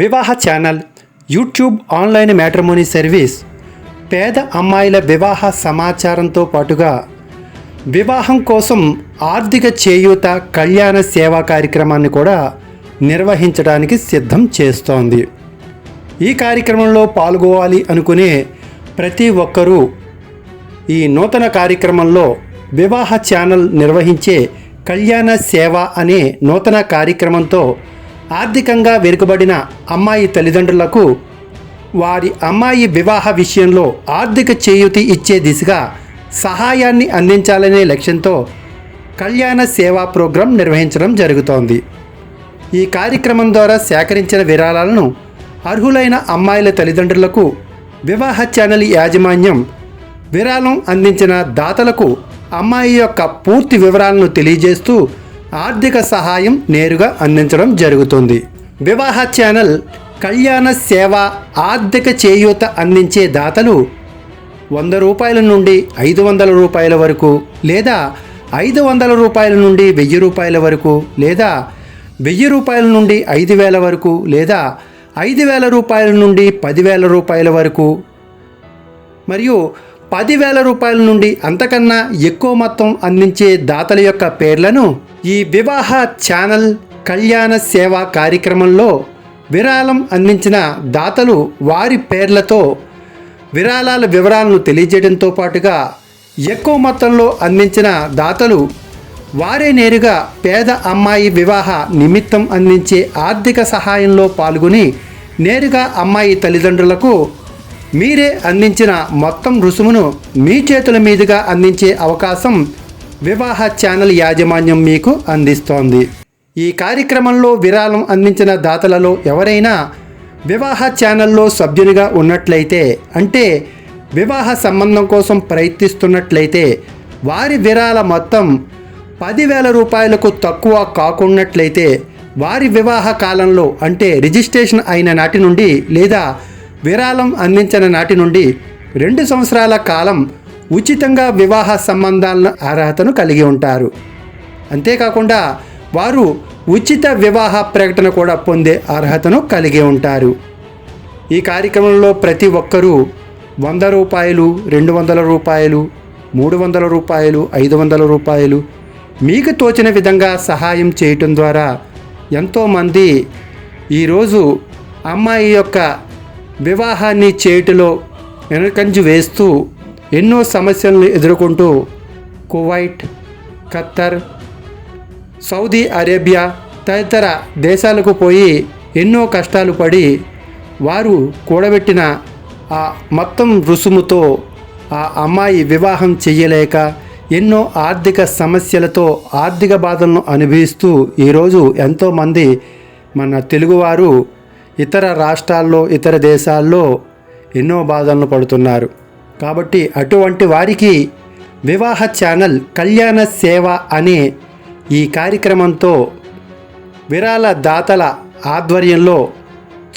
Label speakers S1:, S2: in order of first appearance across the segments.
S1: వివాహ channel YouTube online matrimony service పేద అమ్మాయిల వివాహ సమాచారంతో పాటుగా వివాహం కోసం ఆర్థిక చేయూత కళ్యాణ సేవా కార్యక్రమాన్ని కూడా నిర్వహించడానికి సిద్ధం చేస్తోంది. ఈ కార్యక్రమంలో పాల్గొవాలి అనుకునే ప్రతి ఒక్కరూ ఈ నూతన కార్యక్రమంలో వివాహ ఛానల్ నిర్వహించే కళ్యాణ సేవ అనే నూతన కార్యక్రమంతో ఆర్థికంగా వెనుకబడిన అమ్మాయి తల్లిదండ్రులకు వారి అమ్మాయి వివాహ విషయంలో ఆర్థిక చేయూతి ఇచ్చే దిశగా సహాయాన్ని అందించాలనే లక్ష్యంతో కళ్యాణ సేవా ప్రోగ్రాం నిర్వహించడం జరుగుతోంది. ఈ కార్యక్రమం ద్వారా సేకరించిన విరాళాలను అర్హులైన అమ్మాయిల తల్లిదండ్రులకు వివాహ ఛానల్ యాజమాన్యం విరాళం అందించిన దాతలకు అమ్మాయి యొక్క పూర్తి వివరాలను తెలియజేస్తూ ఆర్థిక సహాయం నేరుగా అందించడం జరుగుతుంది. వివాహ ఛానల్ కళ్యాణ సేవ ఆర్థిక చేయూత అందించే దాతలు వంద రూపాయల నుండి ఐదు వందల రూపాయల వరకు లేదా ఐదు వందల రూపాయల నుండి వెయ్యి రూపాయల వరకు లేదా వెయ్యి రూపాయల నుండి ఐదు వేల వరకు లేదా ఐదు వేల రూపాయల నుండి పదివేల రూపాయల వరకు మరియు పదివేల రూపాయల నుండి అంతకన్నా ఎక్కువ మొత్తం అందించే దాతల యొక్క పేర్లను ఈ వివాహ ఛానల్ కళ్యాణ సేవా కార్యక్రమంలో విరాళం అందించిన దాతలు వారి పేర్లతో విరాళాల వివరాలను తెలియజేయడంతో పాటుగా ఎక్కువ మొత్తంలో అందించిన దాతలు వారే నేరుగా పేద అమ్మాయి వివాహ నిమిత్తం అందించే ఆర్థిక సహాయంలో పాల్గొని నేరుగా అమ్మాయి తల్లిదండ్రులకు మీరే అందించిన మొత్తం రుసుమును మీ చేతుల మీదుగా అందించే అవకాశం వివాహ ఛానల్ యాజమాన్యం మీకు అందిస్తోంది. ఈ కార్యక్రమంలో విరాళం అందించిన దాతలలో ఎవరైనా వివాహ ఛానల్లో సభ్యునిగా ఉన్నట్లయితే అంటే వివాహ సంబంధం కోసం ప్రయత్నిస్తున్నట్లయితే వారి విరాళ మొత్తం పదివేల రూపాయలకు తక్కువ కాకున్నట్లయితే వారి వివాహ కాలంలో అంటే రిజిస్ట్రేషన్ అయిన నాటి నుండి లేదా విరాళం అందించిన నాటి నుండి రెండు సంవత్సరాల కాలం ఉచితంగా వివాహ సంబంధాల అర్హతను కలిగి ఉంటారు. అంతేకాకుండా వారు ఉచిత వివాహ ప్రకటన కూడా పొందే అర్హతను కలిగి ఉంటారు. ఈ కార్యక్రమంలో ప్రతి ఒక్కరూ వంద రూపాయలు రెండు వందల రూపాయలు మూడు వందల రూపాయలు ఐదు వందల రూపాయలు మీకు తోచిన విధంగా సహాయం చేయటం ద్వారా ఎంతోమంది ఈరోజు అమ్మాయి యొక్క వివాహాన్ని చేయుటలో వెనకంజు వేస్తూ ఎన్నో సమస్యలను ఎదుర్కొంటూ కువైట్ ఖత్తర్ సౌదీ అరేబియా తదితర దేశాలకు పోయి ఎన్నో కష్టాలు పడి వారు కూడబెట్టిన ఆ మొత్తం రుసుముతో ఆ అమ్మాయి వివాహం చెయ్యలేక ఎన్నో ఆర్థిక సమస్యలతో ఆర్థిక బాధలను అనుభవిస్తూ ఈరోజు ఎంతోమంది మన తెలుగువారు ఇతర రాష్ట్రాల్లో ఇతర దేశాల్లో ఎన్నో బాధలను పడుతున్నారు. కాబట్టి అటువంటి వారికి వివాహ ఛానల్ కళ్యాణ సేవ అనే ఈ కార్యక్రమంతో విరాళ దాతల ఆధ్వర్యంలో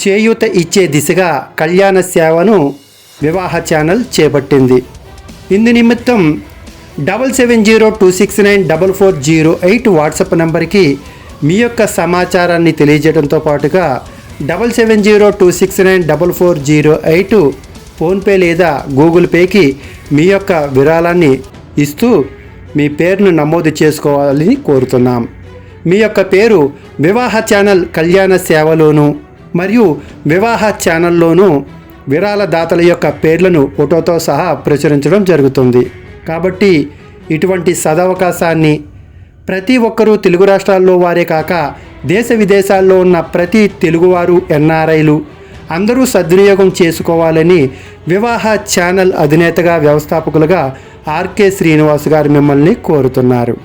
S1: చేయూత ఇచ్చే దిశగా కళ్యాణ సేవను వివాహ ఛానల్ చేపట్టింది. ఇందు నిమిత్తం double seven zero two six nine double four zero eight WhatsApp నెంబర్కి మీ యొక్క సమాచారాన్ని తెలియజేయడంతో పాటుగా double seven zero two six nine double four zero eight PhonePe లేదా గూగుల్ పేకి మీ యొక్క విరాళాన్ని ఇస్తూ మీ పేరును నమోదు చేసుకోవాలని కోరుతున్నాం. మీ యొక్క పేరు వివాహ ఛానల్ కళ్యాణ సేవలోను మరియు వివాహ ఛానల్లోనూ విరాళ దాతల యొక్క పేర్లను ఫోటోతో సహా ప్రచురించడం జరుగుతుంది. కాబట్టి ఇటువంటి సదవకాశాన్ని ప్రతి ఒక్కరూ తెలుగు రాష్ట్రాల్లో వారే కాక దేశ విదేశాల్లో ఉన్న ప్రతి తెలుగువారు ఎన్ఆర్ఐలు అందరూ సద్వినియోగం చేసుకోవాలని వివాహ ఛానల్ అధినేతగా వ్యవస్థాపకులుగా ఆర్కే శ్రీనివాస్ గారు మిమ్మల్ని కోరుతున్నారు.